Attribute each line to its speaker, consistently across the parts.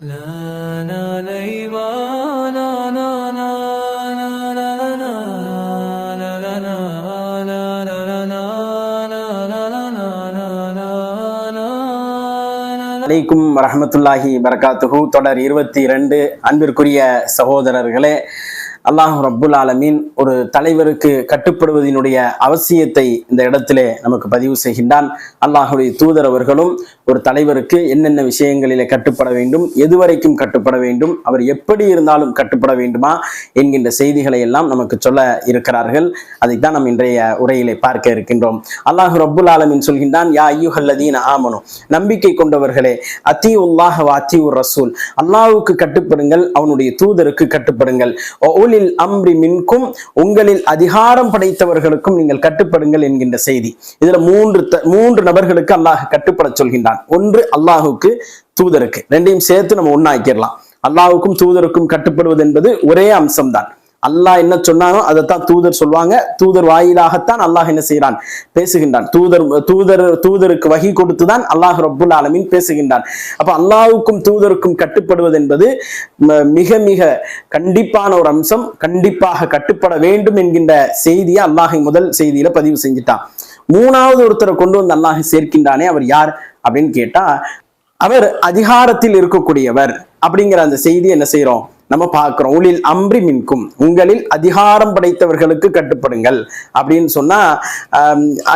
Speaker 1: அலைக்கும் வரமத்துல்லாஹி வரகாத்துஹு தொடர் இருபத்தி இரண்டு அன்பிற்குரிய சகோதரர்களே அல்லாஹ் ரப்புல் ஆலமீன் ஒரு தலைவருக்கு கட்டுப்படுவதனுடைய அவசியத்தை இந்த இடத்திலே நமக்கு பதிவு செய்கின்றான் அல்லாஹுடைய தூதர் அவர்களும் ஒரு தலைவருக்கு என்னென்ன விஷயங்களிலே கட்டுப்பட வேண்டும் எதுவரைக்கும் கட்டுப்பட வேண்டும் அவர் எப்படி இருந்தாலும் கட்டுப்பட வேண்டுமா என்கின்ற செய்திகளை எல்லாம் நமக்கு சொல்ல இருக்கிறார்கள். அதைத்தான் நாம் இன்றைய உரையிலே பார்க்க இருக்கின்றோம். அல்லாஹ் ரப்புல் ஆலமின் சொல்கின்றான் யா ஐயுஹல்லதீன் ஆமனும் நம்பிக்கை கொண்டவர்களே அத்தி உல்லாஹ் அத்தி உர் ரசூல் அல்லாஹுக்கு கட்டுப்படுங்கள் அவனுடைய தூதருக்கு கட்டுப்படுங்கள். ஒலில் அம்ரி மின்கும் உங்களில் அதிகாரம் படைத்தவர்களுக்கும் நீங்கள் கட்டுப்படுங்கள் என்கின்ற செய்தி. இதுல மூன்று த- மூன்று நபர்களுக்கு அல்லாஹ் கட்டுப்பட சொல்கின்றான். ஒன்று அல்லாஹுக்கு தூதருக்கு. ரெண்டையும் சேர்த்து நம்ம ஒன்னாக்கிடலாம் அல்லாஹுக்கும் தூதருக்கும் கட்டுப்படுவது என்பது ஒரே அம்சம்தான். அல்லாஹ் என்ன சொன்னானோ அதைத்தான் தூதர் சொல்லுவாங்க தூதர் வாயிலாகத்தான் அல்லாஹ் என்ன செய்கிறான்? பேசுகின்றான். தூதர் தூதர் தூதருக்கு வகி கொடுத்துதான் அல்லாஹ் ரப்புல் ஆலமின் பேசுகின்றான். அப்ப அல்லாஹுக்கும் தூதருக்கும் கட்டுப்படுவது என்பது மிக மிக கண்டிப்பான ஒரு அம்சம். கண்டிப்பாக கட்டுப்பட வேண்டும் என்கின்ற செய்தியை அல்லாஹை முதல் செய்தியில பதிவு செஞ்சுட்டான். மூணாவது ஒருத்தரை கொண்டு வந்து அல்லாஹ் சேர்க்கின்றானே அவர் யார்? அப்படின்னு கேட்டா அவர் அதிகாரத்தில் இருக்கக்கூடியவர் அப்படிங்கிற அந்த செய்தி என்ன செய்யறோம் நம்ம பார்க்கிறோம். உளில் அம்பி மின்கும். உங்களில் அதிகாரம் படைத்தவர்களுக்கு கட்டுப்படுங்கள். அப்படின்னு சொன்னா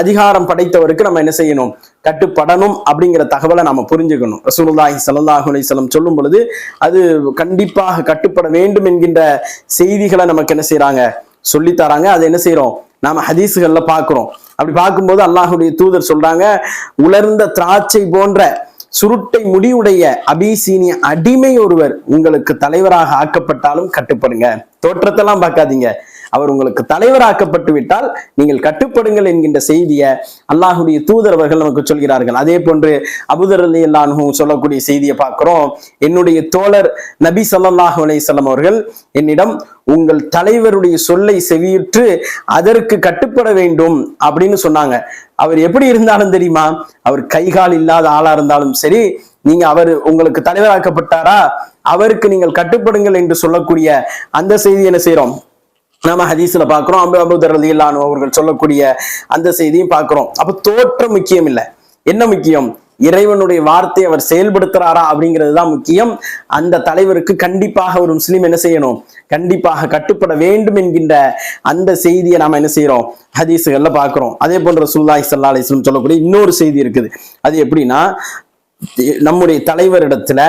Speaker 1: அதிகாரம் படைத்தவருக்கு நம்ம என்ன செய்யணும்? கட்டுப்படணும் அப்படிங்கிற தகவலை நாம புரிஞ்சுக்கணும். ரசூலுல்லாஹி ஸல்லல்லாஹு அலைஹி சொல்லும் பொழுது அது கண்டிப்பாக கட்டுப்பட வேண்டும் என்கின்ற செய்திகளை நமக்கு என்ன செய்யறாங்க சொல்லித் தராங்க. அதை என்ன செய்யறோம் நாம ஹதீஸுகள்ல பாக்குறோம் அப்படி பார்க்கும்போது அல்லாஹுடைய தூதர் சொல்றாங்க உலர்ந்த திராட்சை போன்ற சுருட்டை முடியுடைய அபிசீனிய அடிமை ஒருவர் உங்களுக்கு தலைவராக ஆக்கப்பட்டாலும் கட்டுப்படுங்க. தோற்றத்தெல்லாம் பார்க்காதீங்க. அவர் உங்களுக்கு தலைவராக்கப்பட்டு விட்டால் நீங்கள் கட்டுப்படுங்கள் என்கின்ற செய்தியை அல்லாஹுடைய தூதரவர்கள் நமக்கு சொல்கிறார்கள். அதே போன்று அபுதர் அலி சொல்லக்கூடிய செய்தியை பார்க்கிறோம். என்னுடைய தோழர் நபி ஸல்லல்லாஹு அலையம் அவர்கள் என்னிடம் உங்கள் தலைவருடைய சொல்லை செவியுற்று அதற்கு கட்டுப்பட வேண்டும் அப்படின்னு சொன்னாங்க. அவர் எப்படி இருந்தாலும் தெரியுமா? அவர் கைகால் இல்லாத ஆளா இருந்தாலும் சரி நீங்க அவர் உங்களுக்கு தலைவராக்கப்பட்டாரா? அவருக்கு நீங்கள் கட்டுப்படுங்கள் என்று சொல்லக்கூடிய அந்த செய்தி என்ன செய்யறோம் நம்ம ஹதீஸ்ல பாக்குறோம் அம்பு அபுதர் ரலியல்லாஹு அவர்கள் சொல்லக்கூடிய அந்த செய்தியும் பார்க்குறோம். அப்ப தோற்றம் முக்கியம் இல்லை. என்ன முக்கியம்? இறைவனுடைய வார்த்தையை அவர் செயல்படுத்துறாரா அப்படிங்கிறது தான் முக்கியம். அந்த தலைவருக்கு கண்டிப்பாக ஒரு முஸ்லீம் என்ன செய்யணும்? கண்டிப்பாக கட்டுப்பட வேண்டும் என்கின்ற அந்த செய்தியை நாம என்ன செய்யறோம்? ஹதீஸுகள்ல பாக்குறோம் அதே போன்ற சுல்லாஹி சல்லா அலிஸ்லம் சொல்லக்கூடிய இன்னொரு செய்தி இருக்குது. அது எப்படின்னா நம்முடைய தலைவரிடத்துல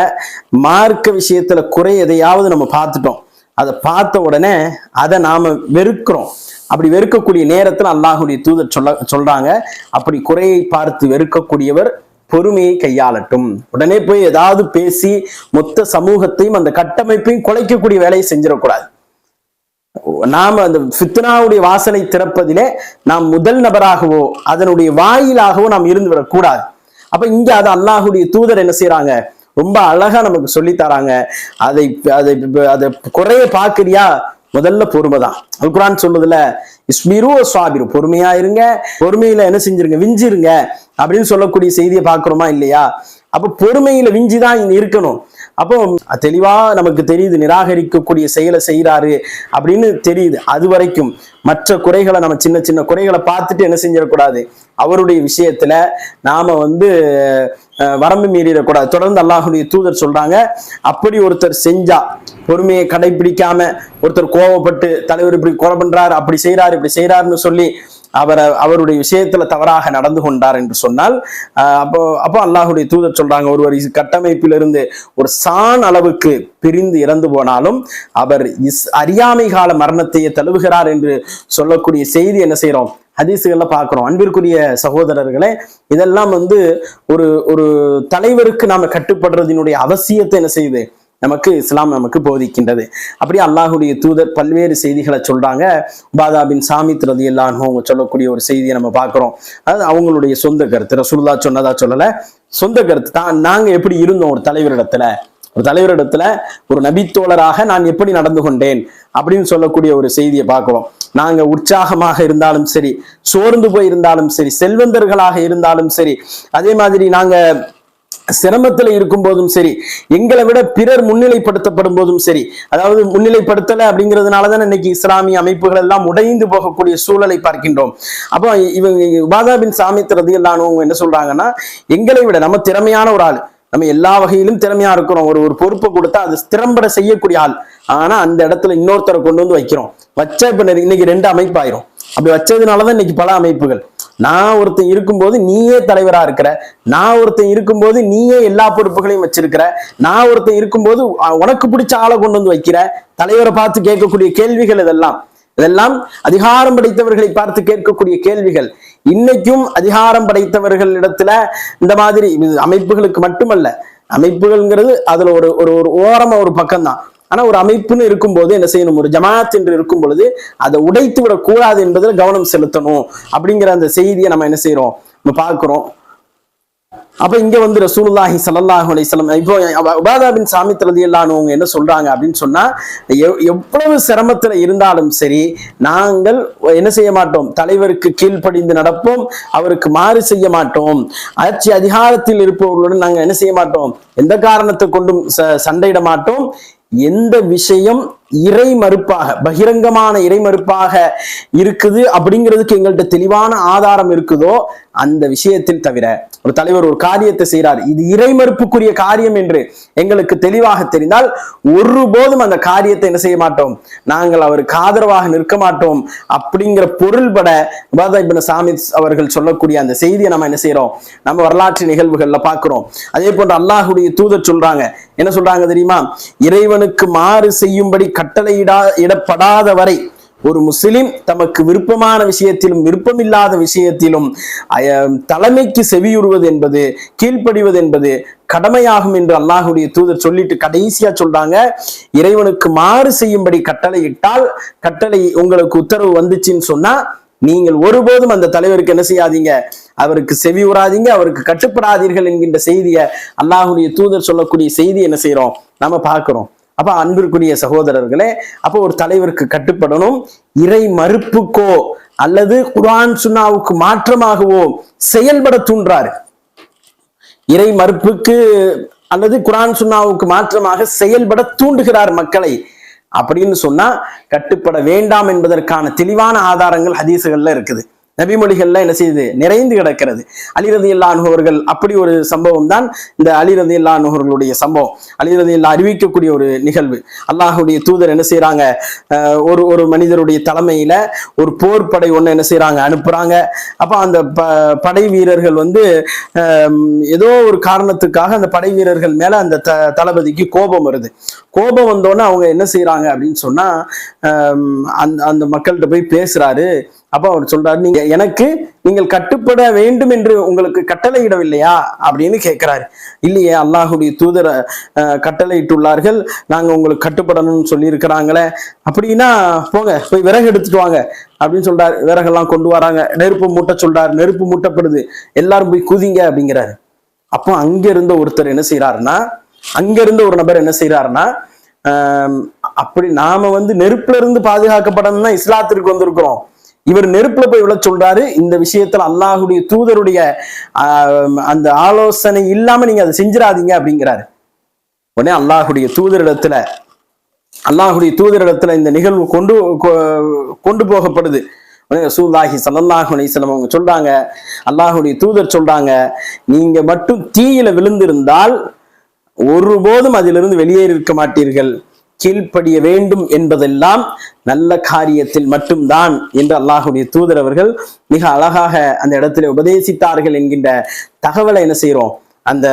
Speaker 1: மார்க்க விஷயத்துல குறை எதையாவது நம்ம பார்த்துட்டோம். அதை பார்த்த உடனே அதை நாம வெறுக்கிறோம். அப்படி வெறுக்கக்கூடிய நேரத்தில் அல்லாஹுடைய தூதர் சொல்ல சொல்றாங்க. அப்படி குறையை பார்த்து வெறுக்கக்கூடியவர் பொறுமையை கையாளட்டும். உடனே போய் ஏதாவது பேசி மொத்த சமூகத்தையும் அந்த கட்டமைப்பையும் குலைக்கக்கூடிய வேலையை செஞ்சிடக்கூடாது. நாம் அந்த ஃபித்னாவுடைய வாசனை திறப்பதிலே நாம் முதல் நபராகவோ அதனுடைய வாயிலாகவோ நாம் இருந்து விடக்கூடாது. அப்ப இங்க அது அல்லாஹுடைய தூதர் என்ன செய்யறாங்க ரொம்ப அழகா நமக்கு சொல்லித்தராங்க அதை அதை அதை குறைய பாக்குறியா முதல்ல பொறுமை தான். அல்குரான் சொல்லுதுல இஸ்மிரு சுவாபிரு பொறுமையா இருங்க. பொறுமையில என்ன செஞ்சிருங்க? விஞ்சிருங்க. அப்படின்னு சொல்லக்கூடிய செய்தியை பாக்குறோமா இல்லையா? அப்ப பொறுமையில விஞ்சிதான் இங்க இருக்கணும். அப்போ தெளிவா நமக்கு தெரியுது நிராகரிக்கக்கூடிய செயலை செய்யறாரு அப்படின்னு தெரியுது. அது வரைக்கும் மற்ற குறைகளை நம்ம சின்ன சின்ன குறைகளை பார்த்துட்டு என்ன செஞ்சிடக்கூடாது? அவருடைய விஷயத்துல நாம வந்து வரம்பு மீறிடக்கூடாது. தொடர்ந்து அல்லாஹுடைய தூதர் சொல்றாங்க அப்படி ஒருத்தர் செஞ்சா பொறுமையை கடைபிடிக்காம ஒருத்தர் கோவப்பட்டு தலைவர் இப்படி கொலை பண்றாரு அப்படி செய்யறாரு இப்படி செய்யறாருன்னு சொல்லி அவரை அவருடைய விஷயத்துல தவறாக நடந்து கொண்டார் என்று சொன்னால் அப்போ அப்போ அல்லாஹுடைய தூதர் சொல்றாங்க ஒருவர் கட்டமைப்பிலிருந்து ஒரு சான் அளவுக்கு பிரிந்து இறந்து போனாலும் அவர் இஸ் அறியாமை கால மரணத்தையே தழுவுகிறார் என்று சொல்லக்கூடிய செய்தி என்ன செய்யறோம் ஹதீஸுகளில் பார்க்குறோம். அன்பிற்குரிய சகோதரர்களே இதெல்லாம் வந்து ஒரு ஒரு தலைவருக்கு நாம கட்டுப்படுறதினுடைய அவசியத்தை என்ன செய்யுது? நமக்கு இஸ்லாம் நமக்கு போதிக்கின்றது. அப்படியே அல்லாஹுடைய தூதர் பல்வேறு செய்திகளை சொல்றாங்க. பாதா பின் சாமித் ரதி அவங்க சொல்லக்கூடிய ஒரு செய்தியை நம்ம பார்க்குறோம். அதாவது அவங்களுடைய சொந்த கருத்து. ரசூல்லா சொன்னதா சொல்லலை. சொந்த கருத்து தான் நாங்க எப்படி இருந்தோம் ஒரு தலைவரிடத்துல. ஒரு தலைவரிடத்துல ஒரு நபித்தோழராக நான் எப்படி நடந்து கொண்டேன் அப்படின்னு சொல்லக்கூடிய ஒரு செய்தியை பார்க்கிறோம். நாங்க உற்சாகமாக இருந்தாலும் சரி சோர்ந்து போய் இருந்தாலும் சரி செல்வந்தர்களாக இருந்தாலும் சரி அதே மாதிரி நாங்க சிரமத்தில் இருக்கும் போதும் சரி எங்களை விட பிறர் முன்னிலைப்படுத்தப்படும் போதும் சரி அதாவது முன்னிலைப்படுத்தல அப்படிங்கிறதுனால தான் இன்னைக்கு இஸ்லாமிய அமைப்புகள் எல்லாம் உடைந்து போகக்கூடிய சூழலை பார்க்கின்றோம். அப்போ இவங்க உபாதா பின் சாமித் ரதியல்லானவங்க என்ன சொல்றாங்கன்னா எங்களை விட நம்ம திறமையான ஒரு ஆள் நம்ம எல்லா வகையிலும் திறமையா இருக்கிறோம். ஒரு ஒரு பொறுப்பை கொடுத்தா அது திறம்பட செய்யக்கூடிய ஆள். ஆனா அந்த இடத்துல இன்னொருத்தரை கொண்டு வந்து வைக்கிறோம். வச்சா இப்ப இன்னைக்கு ரெண்டு அமைப்பு ஆயிரும் அப்படி வச்சதுனாலதான் இன்னைக்கு பல அமைப்புகள். நான் ஒருத்தன் இருக்கும்போது நீயே தலைவரா இருக்கிற நான் ஒருத்தன் இருக்கும்போது நீயே எல்லா பொறுப்புகளையும் வச்சிருக்கிற நான் ஒருத்தன் இருக்கும்போது உனக்கு பிடிச்ச ஆளை கொண்டு வந்து வைக்கிற தலைவரை பார்த்து கேட்கக்கூடிய கேள்விகள் இதெல்லாம். இதெல்லாம் அதிகாரம் படைத்தவர்களை பார்த்து கேட்கக்கூடிய கேள்விகள். இன்னைக்கும் அதிகாரம் படைத்தவர்களிடத்துல இந்த மாதிரி அமைப்புகளுக்கு மட்டுமல்ல அமைப்புகள்ங்கிறது அதுல ஒரு ஒரு ஒரு ஓரமா ஒரு பக்கம்தான். ஆனா ஒரு அமைப்புன்னு இருக்கும்போது என்ன செய்யணும்? ஒரு ஜமாத் என்று இருக்கும் பொழுது அதை உடைத்து விடக்கூடாது என்பதில் கவனம் செலுத்தணும் அப்படிங்கிற அந்த செய்தியை நம்ம என்ன செய்யறோம் நம்ம பார்க்கிறோம். அப்ப இங்க வந்து ரசூலுல்லாஹி ஸல்லல்லாஹு அலைஹி இப்போ உபாதா பின் சாமித் அவங்க என்ன சொல்றாங்க அப்படின்னு சொன்னா எவ்- எவ்வளவு சிரமத்துல இருந்தாலும் சரி நாங்கள் என்ன செய்ய மாட்டோம்? தலைவருக்கு கீழ்ப்படிந்து நடப்போம் அவருக்கு மாறு செய்ய மாட்டோம். ஆட்சி அதிகாரத்தில் இருப்பவர்களுடன் நாங்கள் என்ன செய்ய மாட்டோம்? எந்த காரணத்தை கொண்டும் ச- சண்டையிட மாட்டோம். எந்த விஷயம் இறை மறுப்பாக பகிரங்கமான இறை மறுப்பாக இருக்குது அப்படிங்கிறதுக்கு எங்கள்கிட்ட தெளிவான ஆதாரம் இருக்குதோ அந்த விஷயத்தில் தவிர ஒரு தலைவர் ஒரு காரியத்தை செய்றார் இது இறை மறுப்புக்குரிய காரியம் என்று எங்களுக்கு தெளிவாக தெரிந்தால் ஒருபோதும் அந்த காரியத்தை என்ன செய்ய மாட்டோம்? நாங்கள் அவருக்கு ஆதரவாக நிற்க மாட்டோம் அப்படிங்கிற பொருள்பட உபாதா சாமி சாமித் அவர்கள் சொல்லக்கூடிய அந்த செய்தியை நம்ம என்ன செய்யறோம் நம்ம வரலாற்று நிகழ்வுகள்ல பார்க்கிறோம். அதே போன்று அல்லாஹுடைய தூதர் சொல்றாங்க. என்ன சொல்றாங்க தெரியுமா? இறைவனுக்கு மாறு செய்யும்படி கட்டளையிடா இடப்படாத வரை ஒரு முஸ்லிம் தமக்கு விருப்பமான விஷயத்திலும் விருப்பமில்லாத விஷயத்திலும் தலைமைக்கு செவியுறுவது என்பது கீழ்ப்படிவது என்பது கடமையாகும் என்று அல்லாஹுடைய தூதர் சொல்லிட்டு கடைசியா சொல்றாங்க. இறைவனுக்கு மாறு செய்யும்படி கட்டளையிட்டால் கட்டளை உங்களுக்கு உத்தரவு வந்துச்சுன்னு சொன்னா நீங்கள் ஒருபோதும் அந்த தலைவருக்கு என்ன செய்யாதீங்க? அவருக்கு செவி உறாதீங்க அவருக்கு கட்டுப்படாதீர்கள் என்கின்ற செய்தியை அல்லாஹுடைய தூதர் சொல்லக்கூடிய செய்தி என்ன செய்யறோம் நம்ம பார்க்கிறோம். அப்போ அன்பிற்குரிய சகோதரர்களே அப்போ ஒரு தலைவருக்கு கட்டுப்படணும். இறை மறுப்புக்கோ அல்லது குரான் சுன்னாவுக்கு மாற்றமாகவோ செயல்பட தூண்டுறாரு இறை மறுப்புக்கு அல்லது குரான் சுன்னாவுக்கு மாற்றமாக செயல்பட தூண்டுகிறார் மக்களை. அப்படின்னு சொன்னா கட்டுப்பட வேண்டாம் என்பதற்கான தெளிவான ஆதாரங்கள் ஹதீசுகள்ல இருக்குது. நபிமொழிகள்லாம் என்ன செய்யுது? நிறைந்து கிடக்கிறது. அலிரதி அவர்கள் அப்படி ஒரு சம்பவம் தான் இந்த அலிரதி அவர்களுடைய சம்பவம். அலிரதி இல்லா அறிவிக்கக்கூடிய ஒரு நிகழ்வு. அல்லாஹுடைய தூதர் என்ன செய்யறாங்க ஒரு ஒரு மனிதருடைய தலைமையில ஒரு போர் படை ஒன்று என்ன செய்யறாங்க அனுப்புறாங்க. அப்ப அந்த ப படை வீரர்கள் வந்து ஏதோ ஒரு காரணத்துக்காக அந்த படை வீரர்கள் மேல அந்த த தளபதிக்கு கோபம் வருது. கோபம் வந்தோடனே அவங்க என்ன செய்யறாங்க அப்படின்னு சொன்னா அந்த அந்த மக்கள்கிட்ட போய் பேசுறாரு. அப்போ அவர் சொல்றாரு நீங்க எனக்கு நீங்கள் கட்டுப்பட வேண்டும் என்று உங்களுக்கு கட்டளையிடவில்லையா? அப்படின்னு கேட்கிறாரு இல்லையே அல்லாஹுடைய தூதர கட்டளையிட்டுள்ளார்கள். நாங்க உங்களுக்கு கட்டுப்படணும்னு சொல்லியிருக்கிறாங்களே. அப்படின்னா போங்க போய் விறகு எடுத்துட்டு வாங்க அப்படின்னு சொல்றாரு. விறகெல்லாம் கொண்டு வராங்க. நெருப்பு மூட்ட சொல்றாரு. நெருப்பு மூட்டப்படுது. எல்லாரும் போய் குதிங்க அப்படிங்கிறாரு. அப்போ அங்க இருந்த ஒருத்தர் என்ன செய்யறாருன்னா அங்க இருந்த ஒரு நபர் என்ன செய்யறாருன்னா அப்படி நாம வந்து நெருப்புல இருந்து பாதுகாக்கப்படணும்னா இஸ்லாத்திற்கு வந்திருக்கிறோம். இவர் நெருப்புல போய் விழ சொல்றாரு. இந்த விஷயத்துல அல்லாஹுடைய தூதருடைய அந்த ஆலோசனை இல்லாம நீங்க அதை செஞ்சிடாதீங்க அப்படிங்கிறாரு. உடனே அல்லாஹுடைய தூதரிடத்துல அல்லாஹுடைய தூதரிடத்துல இந்த நிகழ்வு கொண்டு கொ- கொண்டு போகப்படுது. உடனே ரசூலுல்லாஹி அலிஸ்லம் அவங்க சொல்றாங்க அல்லாஹுடைய தூதர் சொல்றாங்க நீங்க மட்டும் தீயில விழுந்திருந்தால் ஒருபோதும் அதிலிருந்து வெளியேறி இருக்க மாட்டீர்கள். கீழ்ப்படிய வேண்டும் என்பதெல்லாம் நல்ல காரியத்தில் மட்டும்தான் என்று அல்லாஹுடைய தூதர் அவர்கள் மிக அழகாக அந்த இடத்துல உபதேசித்தார்கள் என்கின்ற தகவலை என்ன செய்கிறோம்? அந்த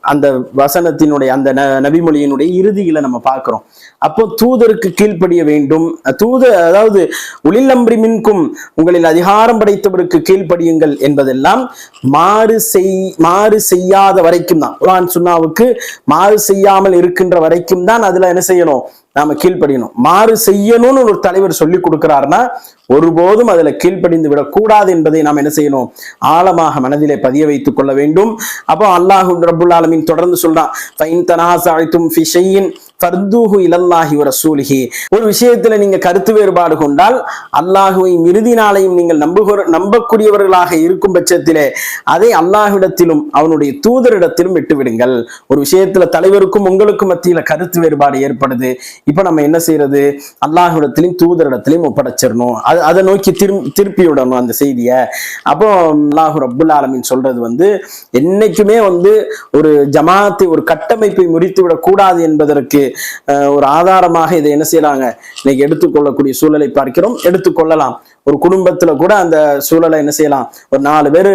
Speaker 1: அந்த வசனத்தினுடைய அந்த ந- நபிமொழியினுடைய இறுதியில நம்ம பார்க்கிறோம். அப்போ தூதருக்கு கீழ்ப்படிய வேண்டும். தூதர் அதாவது உளில்லம்பரி மின்கும் உங்களில் அதிகாரம் படைத்தவருக்கு கீழ்ப்படியுங்கள் என்பதெல்லாம் மாறு செய் மாறு செய்யாத வரைக்கும் தான். குரான் சுன்னாவுக்கு மாறு செய்யாமல் இருக்கின்ற வரைக்கும் தான் அதுல என்ன செய்யணும்? நாம கீழ்ப்படியணும். மாறு செய்யணும்னு ஒரு தலைவர் சொல்லி கொடுக்கிறாருன்னா ஒருபோதும் அதுல கீழ்ப்படிந்து விடக்கூடாது என்பதை நாம் என்ன செய்யணும்? ஆழமாக மனதிலே பதிய வைத்துக் கொள்ள வேண்டும். அப்போ அல்லாஹு ரபுல் ஆலமின் தொடர்ந்து சொல்றான் ஃபர்தூஹு இலல்லாஹி ரசூலிஹி. ஒரு விஷயத்துல நீங்க கருத்து வேறுபாடு கொண்டால் அல்லாஹுவையும் இறுதி நாளையும் நீங்கள் நம்புகிற நம்பக்கூடியவர்களாக இருக்கும் பட்சத்திலே அதை அல்லாஹ்விடத்திலும் அவனுடைய தூதரிடத்திலும் விட்டுவிடுங்கள். ஒரு விஷயத்துல தலைவருக்கும் உங்களுக்கும் மத்தியில கருத்து வேறுபாடு ஏற்படுது. இப்ப நம்ம என்ன செய்யறது? அல்லாஹ்விடத்திலும் தூதரிடத்திலையும் ஒப்படைச்சிடணும். அது அதை நோக்கி திரு திருப்பி விடணும் அந்த செய்தியை. அப்போ அல்லாஹு அப்துல் ஆலமின் சொல்றது வந்து என்னைக்குமே வந்து ஒரு ஜமாத்தை ஒரு கட்டமைப்பை முறித்து விடக்கூடாது என்பதற்கு ஒரு ஆதாரமாக இதை என்ன செய்யறாங்க? இன்னைக்கு எடுத்துக்கொள்ளக்கூடிய சூழலை பார்க்கிறோம். எடுத்துக்கொள்ளலாம். ஒரு குடும்பத்துல கூட அந்த சூழலை என்ன செய்யலாம்? ஒரு நாலு பேர்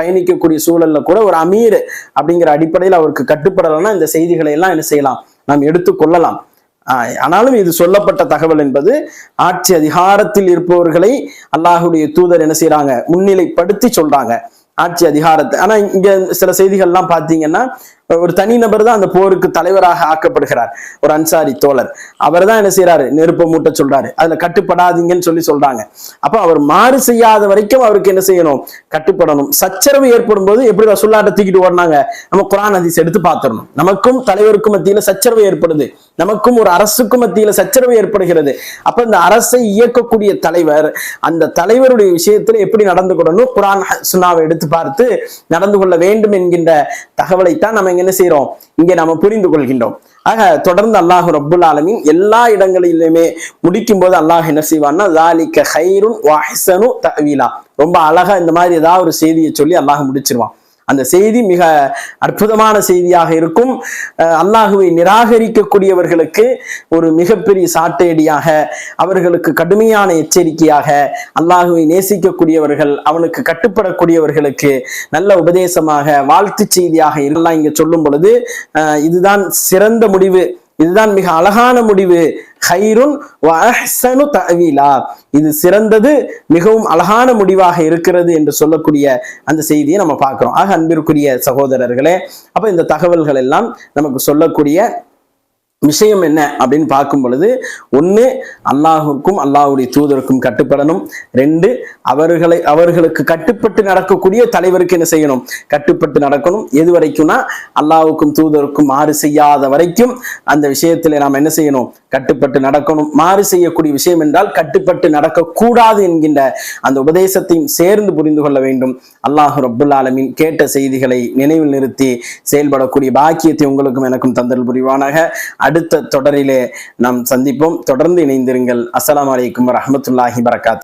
Speaker 1: பயணிக்கக்கூடிய சூழல்ல கூட ஒரு அமீர் அப்படிங்கிற அடிப்படையில் அவருக்கு கட்டுப்படலைன்னா இந்த செய்திகளை எல்லாம் என்ன செய்யலாம்? நாம் எடுத்துக்கொள்ளலாம். ஆஹ் ஆனாலும் இது சொல்லப்பட்ட தகவல் என்பது ஆட்சி அதிகாரத்தில் இருப்பவர்களை அல்லாஹுடைய தூதர் என்ன செய்யறாங்க? முன்னிலைப்படுத்தி சொல்றாங்க. ஆட்சி அதிகாரத்தை ஆனா இங்க சில செய்திகள்லாம் பாத்தீங்கன்னா ஒரு தனிநபர் தான் அந்த போருக்கு தலைவராக ஆக்கப்படுகிறார். ஒரு அன்சாரி தோழர். அவர் தான் என்ன செய்யறாரு நெருப்ப மூட்ட சொல்றாரு. அதுல கட்டுப்படாதீங்கன்னு சொல்லி சொல்றாங்க. அப்ப அவர் மாறு செய்யாத வரைக்கும் அவருக்கு என்ன செய்யணும்? கட்டுப்படணும். சச்சரவு ஏற்படும் போது எப்படி ரசுல்லாட்ட தூக்கிட்டு ஓடினாங்க? நம்ம குரான் ஹதீஸ் எடுத்து பார்த்துடணும். நமக்கும் தலைவருக்கும் மத்தியில சச்சரவு ஏற்படுது. நமக்கும் ஒரு அரசுக்கும் மத்தியில சச்சரவு ஏற்படுகிறது. அப்ப இந்த அரசை இயக்கக்கூடிய தலைவர் அந்த தலைவருடைய விஷயத்துல எப்படி நடந்து கொள்ளணும் குரான் சுனாவை எடுத்து பார்த்து நடந்து கொள்ள வேண்டும் என்கின்ற தகவலைத்தான் நம்ம இங்க என்ன செய்யறோம் இங்கே நாம புரிந்து கொள்கின்றோம். ஆக தொடர்ந்து அல்லாஹ் ரப்புல் ஆலமின் எல்லா இடங்களிலுமே முடிக்கும் போது அல்லாஹ் என்ன செய்வான்னா ஹைருன் வாஹ்சனு தவீலா ரொம்ப அழகா இந்த மாதிரி ஏதாவது ஒரு செய்தியை சொல்லி அல்லாஹ் முடிச்சிருவான். அந்த செய்தி மிக அற்புதமான செய்தியாக இருக்கும். அல்லாஹுவை நிராகரிக்கக்கூடியவர்களுக்கு ஒரு மிகப்பெரிய சாட்டையடியாக அவர்களுக்கு கடுமையான எச்சரிக்கையாக அல்லாஹுவை நேசிக்கக்கூடியவர்கள் அவனுக்கு கட்டுப்படக்கூடியவர்களுக்கு நல்ல உபதேசமாக வாழ்த்து செய்தியாக எல்லாம் இங்கே சொல்லும் பொழுது இதுதான் சிறந்த முடிவு. இதுதான் மிக அழகான முடிவு. ஹைருன் வ அஹ்ஸனு இது சிறந்தது மிகவும் அழகான முடிவாக இருக்கிறது என்று சொல்லக்கூடிய அந்த செய்தியை நம்ம பார்க்கிறோம். ஆக அன்பிற்குரிய சகோதரர்களே அப்ப இந்த தகவல்கள் எல்லாம் நமக்கு சொல்லக்கூடிய விஷயம் என்ன அப்படின்னு பார்க்கும் பொழுது ஒன்று அல்லாஹுக்கும் அல்லாஹுடைய தூதருக்கும் கட்டுப்படணும். ரெண்டு அவர்களை அவர்களுக்கு கட்டுப்பட்டு நடக்கக்கூடிய தலைவருக்கு என்ன செய்யணும்? கட்டுப்பட்டு நடக்கணும். எது வரைக்கும்னா அல்லாஹுக்கும் தூதருக்கும் மாறு செய்யாத வரைக்கும் அந்த விஷயத்தில் நாம் என்ன செய்யணும்? கட்டுப்பட்டு நடக்கணும். மாறு செய்யக்கூடிய விஷயம் என்றால் கட்டுப்பட்டு நடக்கக்கூடாது என்கின்ற அந்த உபதேசத்தையும் சேர்ந்து புரிந்து கொள்ள வேண்டும். அல்லாஹ் ரப்புல் ஆலமின் கேட்ட செய்திகளை நினைவில் நிறுத்தி செயல்படக்கூடிய பாக்கியத்தை உங்களுக்கும் எனக்கும் தந்தல் புரிவானாக. அடுத்த தொடரிலே நாம் சந்திப்போம். தொடர்ந்து இணைந்திருங்கள். அஸ்லாம் வலைக்கம் வரமத்துல்லாஹி வரகாத்